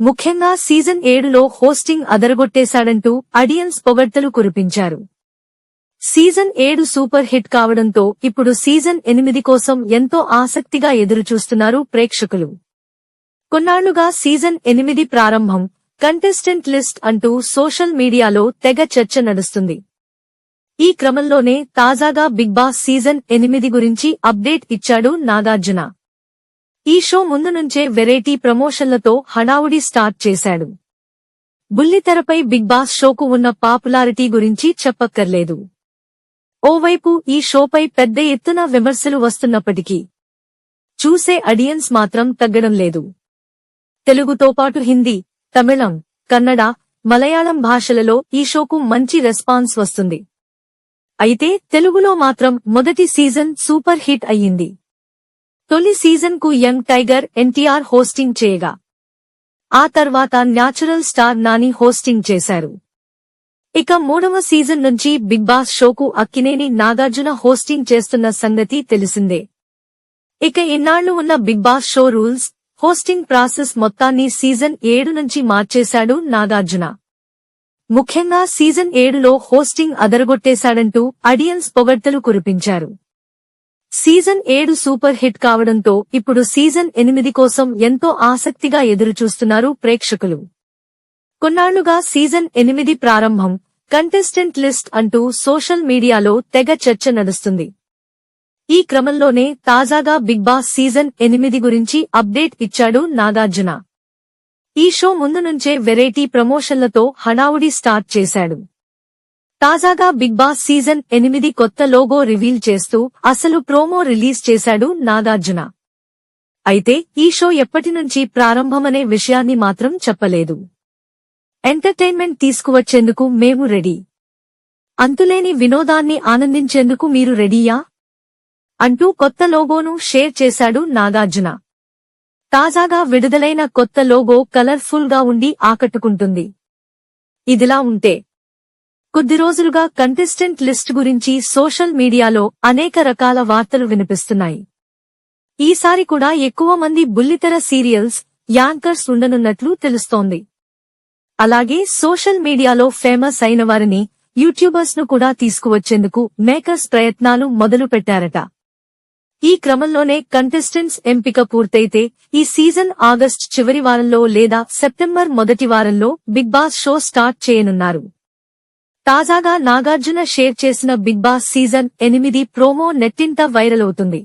ముఖ్యంగా సీజన్ ఏడులో హోస్టింగ్ అదరగొట్టేశాడంటూ అడియన్స్ పొగడ్తలు కురిపించారు. సీజన్ ఏడు సూపర్ హిట్ కావడంతో ఇప్పుడు సీజన్ ఎనిమిది కోసం ఎంతో ఆసక్తిగా ఎదురుచూస్తున్నారు ప్రేక్షకులు. కొన్నాళ్ళుగా సీజన్ ఎనిమిది ప్రారంభం కంటెస్టెంట్ లిస్ట్ అంటూ సోషల్ మీడియాలో తెగ చర్చ నడుస్తుంది. ఈ క్రమంలోనే తాజాగా బిగ్ బాస్ సీజన్ ఎనిమిది గురించి అప్డేట్ ఇచ్చాడు నాగార్జున. ఈ షో ముందు నుంచే వెరైటీ ప్రమోషన్లతో హడావుడి స్టార్ట్ చేశాడు. బుల్లితెరపై బిగ్ బాస్ షోకు ఉన్న పాపులారిటీ గురించి చెప్పక్కర్లేదు. ఓవైపు ఈ షోపై పెద్ద ఎత్తున విమర్శలు వస్తున్నప్పటికీ చూసే అడియన్స్ మాత్రం తగ్గడం లేదు. తెలుగుతో పాటు హిందీ తమిళం కన్నడ మలయాళం భాషలలో ఈ షోకు మంచి రెస్పాన్స్ వస్తుంది. అయితే తెలుగులో మాత్రం మొదటి సీజన్ సూపర్ హిట్ అయ్యింది. తొలి సీజన్కు యంగ్ టైగర్ ఎన్టీఆర్ హోస్టింగ్ చేయగా ఆ తర్వాత న్యాచురల్ స్టార్ నాని హోస్టింగ్ చేశారు. ఇక మూడవ సీజన్ నుంచి బిగ్ బాస్ షోకు అక్కినేని నాగార్జున హోస్టింగ్ చేస్తున్న సంగతి తెలిసిందే. ఇక ఇన్నాళ్ళు ఉన్న big boss show rules hosting process మొత్తాన్ని సీజన్ ఏడు నుంచి మార్చేశాడు నాగార్జున. ముఖ్యంగా సీజన్ ఏడులో హోస్టింగ్ అదరగొట్టేశాడంటూ అడియన్స్ పొగడ్తలు కురిపించారు. సీజన్ ఏడు సూపర్ హిట్ కావడంతో ఇప్పుడు సీజన్ ఎనిమిది కోసం ఎంతో ఆసక్తిగా ఎదురుచూస్తున్నారు ప్రేక్షకులు. కొన్నాళ్ళుగా సీజన్ ఎనిమిది ప్రారంభం కంటెస్టెంట్ లిస్ట్ అంటూ సోషల్ మీడియాలో తెగ చర్చ నడుస్తుంది. ఈ క్రమంలోనే తాజాగా బిగ్ బాస్ సీజన్ ఎనిమిది గురించి అప్డేట్ ఇచ్చాడు నాగార్జున. ఈ షో ముందు నుంచే వెరైటీ ప్రమోషన్లతో హడావుడి స్టార్ట్ చేశాడు. తాజాగా బిగ్ బాస్ సీజన్ ఎనిమిది కొత్త లోగో రివీల్ చేస్తూ అసలు ప్రోమో రిలీజ్ చేశాడు నాగార్జున. అయితే ఈ షో ఎప్పటి నుంచి ప్రారంభమనే విషయాన్ని మాత్రం చెప్పలేదు. ఎంటర్టైన్మెంట్ తీసుకువచ్చేందుకు మేము రెడీ. అంతులేని వినోదాన్ని ఆనందించేందుకు మీరు రెడీయా? అంటూ కొత్త లోగోను షేర్ చేశాడు నాగార్జున. తాజాగా విడుదలైన కొత్త లోగో కలర్ఫుల్గా ఉండి ఆకట్టుకుంటుంది. ఇదిలా ఉంటే కొద్ది రోజులుగా కంటెస్టెంట్ లిస్ట్ గురించి సోషల్ మీడియాలో అనేక రకాల వార్తలు వినిపిస్తున్నాయి. ఈసారి కూడా ఎక్కువ మంది బుల్లితెర సీరియల్స్ యాంకర్స్ ఉండనున్నట్లు తెలుస్తోంది. అలాగే సోషల్ మీడియాలో ఫేమస్ అయిన వారిని యూట్యూబర్స్ను కూడా తీసుకువచ్చేందుకు మేకర్స్ ప్రయత్నాలు మొదలు పెట్టారట. ఈ క్రమంలోనే కంటెస్టెంట్స్ ఎంపిక పూర్తయితే ఈ సీజన్ ఆగస్ట్ చివరి వారంలో లేదా సెప్టెంబర్ మొదటి వారంలో బిగ్ బాస్ షో స్టార్ట్ చేయనున్నారు. తాజాగా నాగార్జున షేర్ చేసిన బిగ్ బాస్ సీజన్ ఎనిమిది ప్రోమో నెట్టింట వైరల్ అవుతుంది.